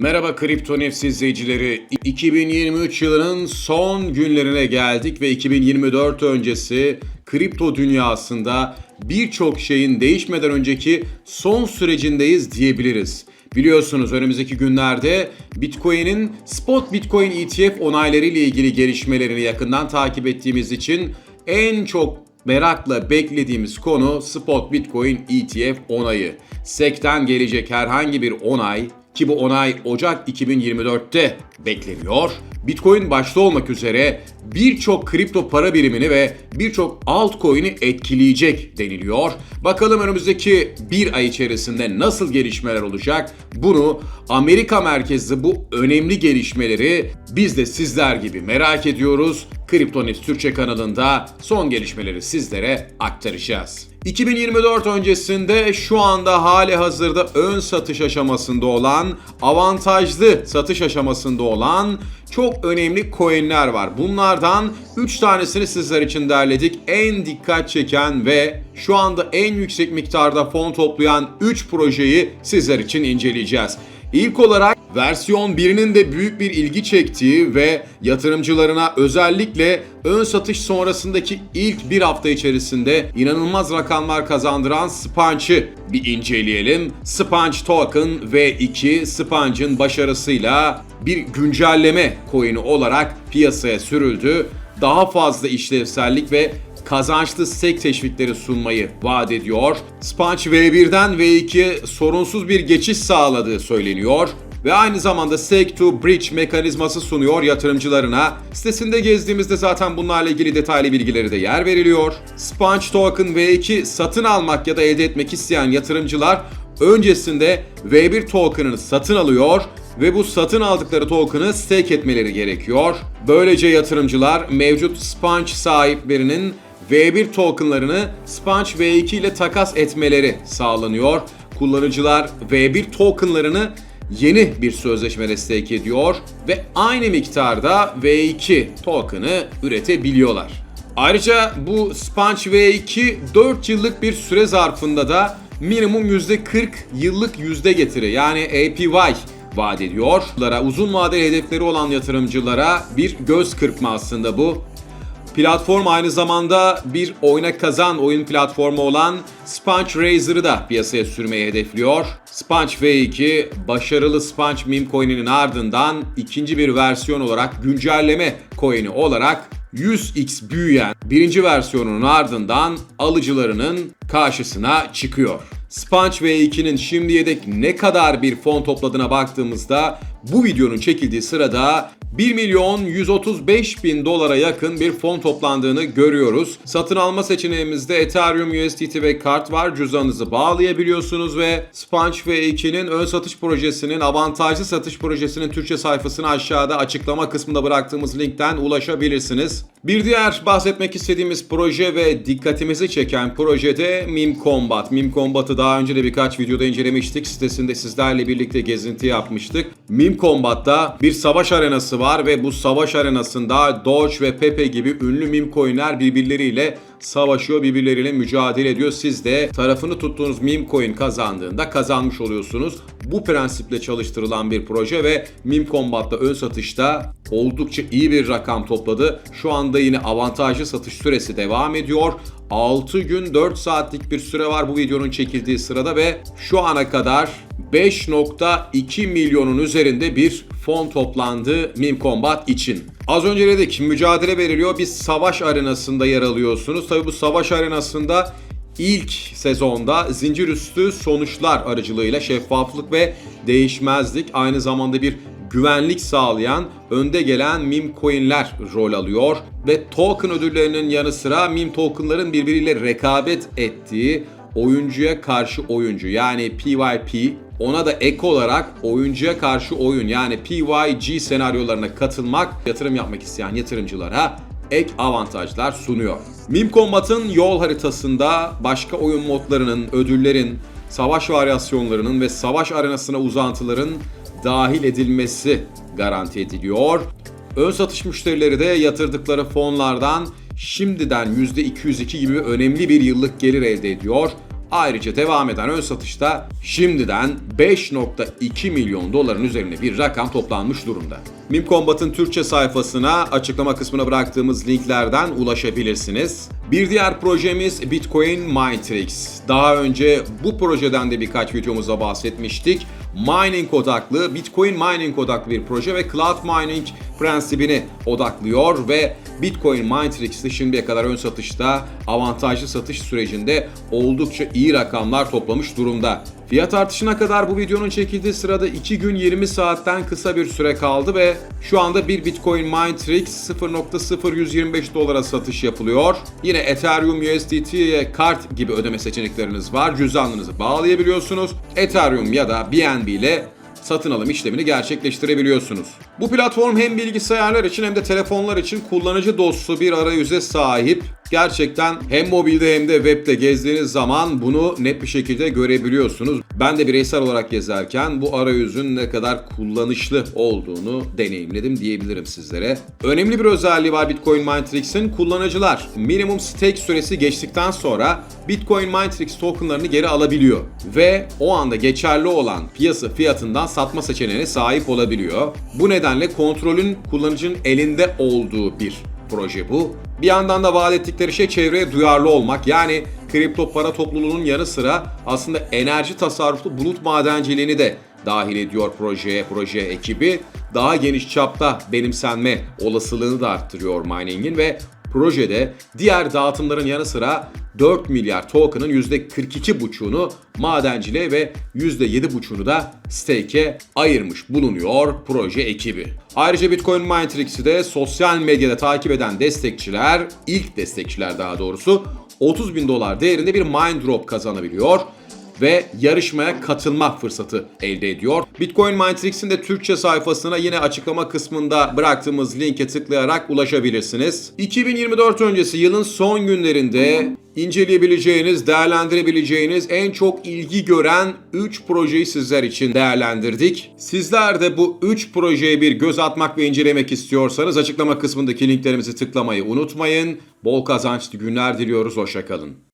Merhaba Kripto Nefs izleyicileri. 2023 yılının son günlerine geldik ve 2024 öncesi kripto dünyasında birçok şeyin değişmeden önceki son sürecindeyiz diyebiliriz. Biliyorsunuz önümüzdeki günlerde Bitcoin'in spot Bitcoin ETF onayları ile ilgili gelişmelerini yakından takip ettiğimiz için en çok merakla beklediğimiz konu spot Bitcoin ETF onayı. SEC'ten gelecek herhangi bir onay ki bu onay Ocak 2024'te bekleniyor. Bitcoin başta olmak üzere birçok kripto para birimini ve birçok altcoin'i etkileyecek deniliyor. Bakalım önümüzdeki bir ay içerisinde nasıl gelişmeler olacak? Bunu Amerika merkezli bu önemli gelişmeleri biz de sizler gibi merak ediyoruz. Kriptonews Türkçe kanalında son gelişmeleri sizlere aktaracağız. 2024 öncesinde şu anda hali hazırda ön satış aşamasında olan, avantajlı satış aşamasında olan çok önemli coinler var. Bunlardan 3 tanesini sizler için derledik. En dikkat çeken ve şu anda en yüksek miktarda fon toplayan 3 projeyi sizler için inceleyeceğiz. İlk olarak versiyon 1'inin de büyük bir ilgi çektiği ve yatırımcılarına özellikle ön satış sonrasındaki ilk bir hafta içerisinde inanılmaz rakamlar kazandıran Sponge'ı bir inceleyelim. Sponge Token V2 Sponge'ın başarısıyla bir güncelleme coin'i olarak piyasaya sürüldü. Daha fazla işlevsellik ve kazançlı SEC teşvikleri sunmayı vaat ediyor. Sponge V1'den V2'ye sorunsuz bir geçiş sağladığı söyleniyor ve aynı zamanda SEC to Bridge mekanizması sunuyor yatırımcılarına. Sitesinde gezdiğimizde zaten bunlarla ilgili detaylı bilgileri de yer veriliyor. Sponge Token V2 satın almak ya da elde etmek isteyen yatırımcılar öncesinde V1 token'ını satın alıyor ve bu satın aldıkları token'ı stake etmeleri gerekiyor. Böylece yatırımcılar mevcut Sponge sahiplerinin V1 tokenlarını Sponge V2 ile takas etmeleri sağlanıyor. Kullanıcılar V1 tokenlarını yeni bir sözleşme stake ediyor ve aynı miktarda V2 token'ı üretebiliyorlar. Ayrıca bu Sponge V2 4 yıllık bir süre zarfında da minimum %40 yıllık yüzde getiri yani APY vaat ediyor. Uzun vadeli hedefleri olan yatırımcılara bir göz kırpma aslında bu. Platform aynı zamanda bir oyuna kazan oyun platformu olan Sponge Razor'ı da piyasaya sürmeyi hedefliyor. Sponge V2 başarılı Sponge meme coin'inin ardından ikinci bir versiyon olarak güncelleme coin'i olarak 100x büyüyen birinci versiyonunun ardından alıcılarının karşısına çıkıyor. Sponge V2'nin şimdiye dek ne kadar bir fon topladığına baktığımızda bu videonun çekildiği sırada 1 milyon 135 bin dolara yakın bir fon toplandığını görüyoruz. Satın alma seçeneğimizde Ethereum, USDT ve kart var. Cüzdanınızı bağlayabiliyorsunuz ve Sponge V2'nin ön satış projesinin, avantajlı satış projesinin Türkçe sayfasını aşağıda açıklama kısmında bıraktığımız linkten ulaşabilirsiniz. Bir diğer bahsetmek istediğimiz proje ve dikkatimizi çeken projede Meme Combat. Meme Combat'ı daha önce de birkaç videoda incelemiştik. Sitesinde sizlerle birlikte gezinti yapmıştık. Meme Combat'ta bir savaş arenası var ve bu savaş arenasında Doge ve Pepe gibi ünlü meme coinler birbirleriyle savaşıyor, birbirleriyle mücadele ediyor. Siz de tarafını tuttuğunuz meme coin kazandığında kazanmış oluyorsunuz. Bu prensiple çalıştırılan bir proje ve Meme Combat'ta ön satışta oldukça iyi bir rakam topladı. Şu anda yine avantajlı satış süresi devam ediyor. 6 gün 4 saatlik bir süre var bu videonun çekildiği sırada ve şu ana kadar 5.2 milyonun üzerinde bir fon toplandı Meme Combat için. Az önce dedik mücadele veriliyor. Bir savaş arenasında yer alıyorsunuz. Tabi bu savaş arenasında ilk sezonda zincir üstü sonuçlar aracılığıyla şeffaflık ve değişmezlik aynı zamanda bir güvenlik sağlayan önde gelen meme coinler rol alıyor ve token ödüllerinin yanı sıra meme tokenların birbiriyle rekabet ettiği oyuncuya karşı oyuncu yani PYP ona da ek olarak oyuncuya karşı oyun yani PYG senaryolarına katılmak yatırım yapmak isteyen yatırımcılara ek avantajlar sunuyor. Meme Combat'ın yol haritasında başka oyun modlarının, ödüllerin, savaş varyasyonlarının ve savaş arenasına uzantıların dahil edilmesi garanti ediliyor. Ön satış müşterileri de yatırdıkları fonlardan şimdiden %202 gibi önemli bir yıllık gelir elde ediyor. Ayrıca devam eden ön satışta şimdiden 5.2 milyon doların üzerine bir rakam toplanmış durumda. Mim Combat'ın Türkçe sayfasına açıklama kısmına bıraktığımız linklerden ulaşabilirsiniz. Bir diğer projemiz Bitcoin Minetrix. Daha önce bu projeden de birkaç videomuzda bahsetmiştik. Mining odaklı, Bitcoin mining odaklı bir proje ve cloud mining prensibini odaklıyor ve Bitcoin Minetrix'te şimdiye kadar ön satışta avantajlı satış sürecinde oldukça iyi rakamlar toplamış durumda. Fiyat artışına kadar bu videonun çekildiği sırada 2 gün 20 saatten kısa bir süre kaldı ve şu anda bir Bitcoin Minetrix 0.0125 dolara satış yapılıyor. Yine Ethereum USDT'ye kart gibi ödeme seçenekleriniz var. Cüzdanınızı bağlayabiliyorsunuz. Ethereum ya da BNB ile satın alım işlemini gerçekleştirebiliyorsunuz. Bu platform hem bilgisayarlar için hem de telefonlar için kullanıcı dostu bir arayüze sahip. Gerçekten hem mobilde hem de webde gezdiğiniz zaman bunu net bir şekilde görebiliyorsunuz. Ben de bireysel olarak gezerken bu arayüzün ne kadar kullanışlı olduğunu deneyimledim diyebilirim sizlere. Önemli bir özelliği var Bitcoin Minetrix'in. Kullanıcılar minimum stake süresi geçtikten sonra Bitcoin Minetrix tokenlarını geri alabiliyor ve o anda geçerli olan piyasa fiyatından satma seçeneğine sahip olabiliyor. Bu nedenle kontrolün kullanıcının elinde olduğu bir proje bu. Bir yandan da vaat ettikleri şey çevreye duyarlı olmak. Yani kripto para topluluğunun yanı sıra aslında enerji tasarruflu bulut madenciliğini de dahil ediyor projeye, proje ekibi. Daha geniş çapta benimsenme olasılığını da arttırıyor mining'in ve projede diğer dağıtımların yanı sıra 4 milyar token'ın %42,5'unu madenciliğe ve %7,5'unu da stake'e ayırmış bulunuyor proje ekibi. Ayrıca Bitcoin Minetrix'i de sosyal medyada takip eden destekçiler, ilk destekçiler daha doğrusu 30 bin dolar değerinde bir mine drop kazanabiliyor ve yarışmaya katılma fırsatı elde ediyor. Bitcoin Minetrix'in de Türkçe sayfasına yine açıklama kısmında bıraktığımız linke tıklayarak ulaşabilirsiniz. 2024 öncesi yılın son günlerinde inceleyebileceğiniz, değerlendirebileceğiniz en çok ilgi gören 3 projeyi sizler için değerlendirdik. Sizler de bu 3 projeye bir göz atmak ve incelemek istiyorsanız açıklama kısmındaki linklerimizi tıklamayı unutmayın. Bol kazançlı günler diliyoruz, hoşçakalın.